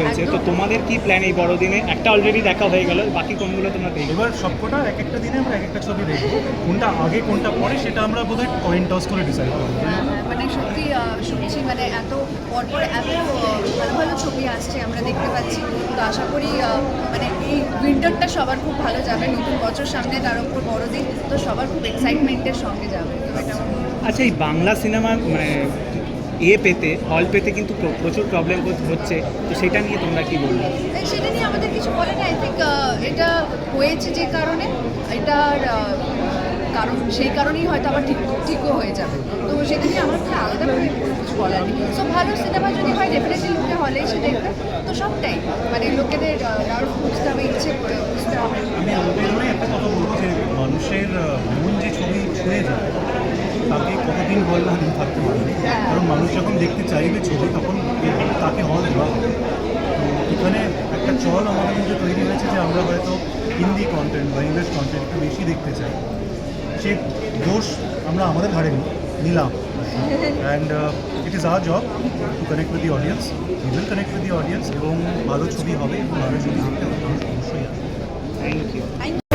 হয়েছে তো তোমাদের কি প্ল্যান এই বড়দিনে? একটা অলরেডি দেখা হয়ে গেল। বাকি কোনগুলো তোমরা দেখবে? এবার সবকটা এক একটা দিনে আমরা এক একটা ছবি দেখব। কোনটা আগে কোনটা পরে সেটা আমরা বোধহয় কয়েন টস করে ডিসাইড করব। হ্যাঁ, হ্যাঁ, মানে সত্যি শুনছি মানে এত পরপর এত ভালো ভালো ছবি আসছে আমরা দেখতে পাচ্ছি। তো আশা করি মানে এই উইন্টারটা সবার খুব ভালো যাবে। নতুন বছর সামনে তার উপর বড়দিন তো সবার খুব এক্সাইটমেন্টের সঙ্গে যাবে। তো এটা। আচ্ছা এই বাংলা সিনেমা মানে এ পেতে হল পেতে কিন্তু প্রচুর প্রবলেম হচ্ছে। তো সেটা নিয়ে তোমরা কি বলবে? এই সেটা নিয়ে আমাদের কিছু বলে না। আই থিঙ্ক এটা হয়েছে যে কারণে। এটার কারণ সেই কারণেই হয়তো আবার ঠিক ঠিকও হয়ে যাবে। তো সেটা নিয়ে আমার কাছে আলাদাভাবে কোনো কিছু বলার নেই। সো ভালো সিনেমা যদি হয় ডেফিনেটলি লোকে হলে এসে দেখবে। তো সবটাই। মানে লোকেদের নার্ভ বুঝতে হবে ইচ্ছে করে বুঝতে হবে। আমি আমাদের একটা কথা বলব যে মানুষের মন যে ছবি ছুঁয়ে যায় তাকে হল না দিন থাকতে পারবে কারণ মানুষ যখন দেখতে চাইবে ছবি তখন তাকে হল দেওয়া হবে তো এখানে একটা চল আমাদের মধ্যে তৈরি হয়েছে যে আমরা হয়তো হিন্দি কন্টেন্ট বা ইংলিশ কন্টেন্ট একটু বেশি দেখতে চাই। সে দোষ আমরা আমাদের ঘাড়ে নিলাম। And it is our job to connect with the audience we will connect with the audience এবং ভালো ছবি হবে এবং ভালো ছবি দেখতে হবে অবশ্যই আসবে। Thank you